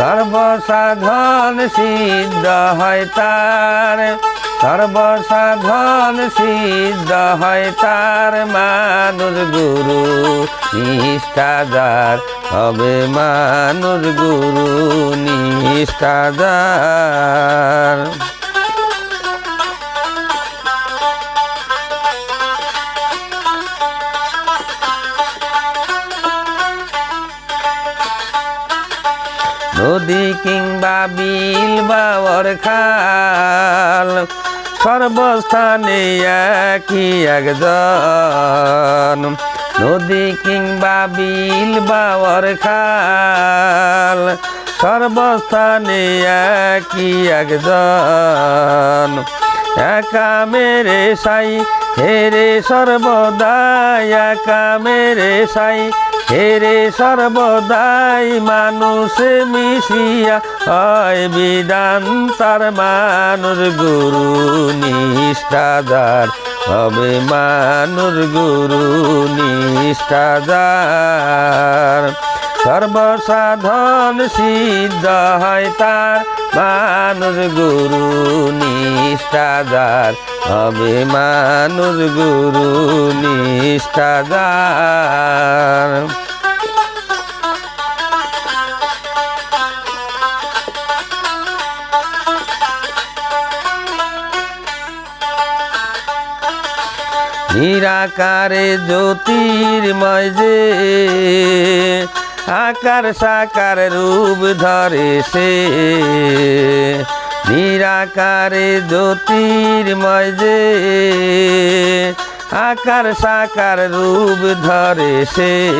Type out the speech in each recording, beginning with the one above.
সর্বসাধন সিদ্ধ হয় তার, সর্বসাধন সিদ্ধ হয় তার মানুষ গুরু, নিষ্ঠাদার হবে মানুষ গুরু, নিষ্ঠাদার। নদী কিংবা বিল বা খাল সর্বস্থানে একই একজন। নদী কিংবা বিল বা খাল সর্বস্থানে একই একজন। একা মেরে সাই হেরে সর্বদাই একা মেরে সাই, হেরে সর্বদাই মানুষ মিশিয়া হয় বিধান তার মানুষ গুরু নিষ্ঠাদার, হবে মানুষ গুরু নিষ্ঠাদার। সর্বসাধন সিদ্ধ হয় তার মানুষ গুরু নিষ্ঠাদার। হবে মানুষ গুরু নিষ্ঠাদার। নিরাকারে জ্যোতির্ময় যে আকার সাকার রূপ ধরে সে। নিরাকারে জ্যোতির্ময় যে। আকার সাকার রূপ ধরে সে।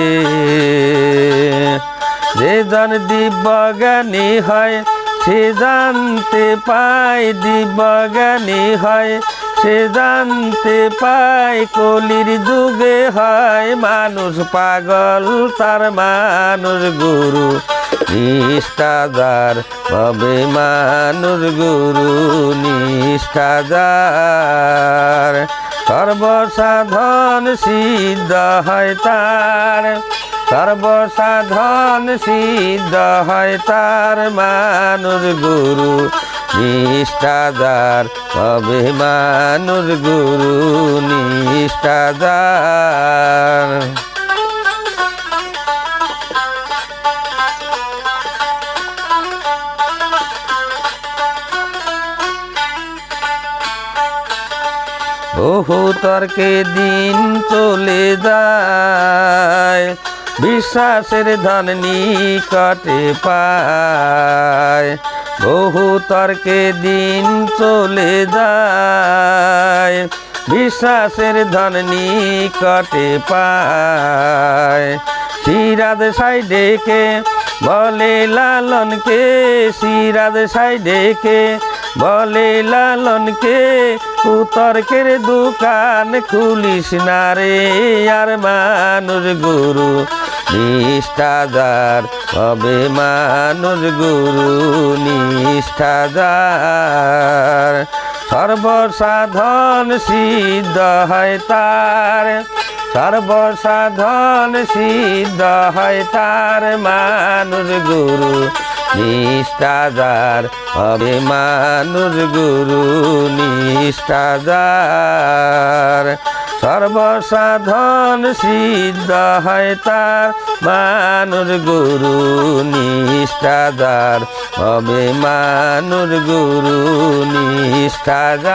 যে জন দিব্যজ্ঞানী হয়, সে জানতে পায় দিব্যজ্ঞানী হয় সে জানতে পায় কলির যুগে হয় মানুষ পাগল, তার মানুষ গুরু। নিষ্ঠাদার হবে মানুষ গুরু, নিষ্ঠাদার। সর্বসাধন সিদ্ধ হয় তার, সর্বসাধন সিদ্ধ হয় তার মানুষ গুরু। নিষ্ঠাদার হবে মানুষ গুরু নিষ্ঠাদার। বহু তর্কে দিন চলে যায় বিশ্বাসের ধন নিকটে পায়। বহু তর্কে দিন চলে যায়, বিশ্বাসের ধন নিকটে পায়। সিরাজ সাইডেকে বলে লালনকে সিরাজ সাইডেকে বলে লালনকে কুতর্কের দোকান খুলিস না রে আর মানুষ গুরু। নিষ্ঠাদার হবে মানুষ গুরু নিষ্ঠাদার। সর্বসাধন সিদ্ধ হয় তার, সর্বসাধন সিদ্ধ হয় তার। মানুষ গুরু নিষ্ঠাদার হবে মানুষ গুরু নিষ্ঠাদার। সর্বসাধন সিদ্ধ হয় তার। মানুর গুরু নিষ্ঠাদার হবে মানুর গুরু নিষ্ঠাদার।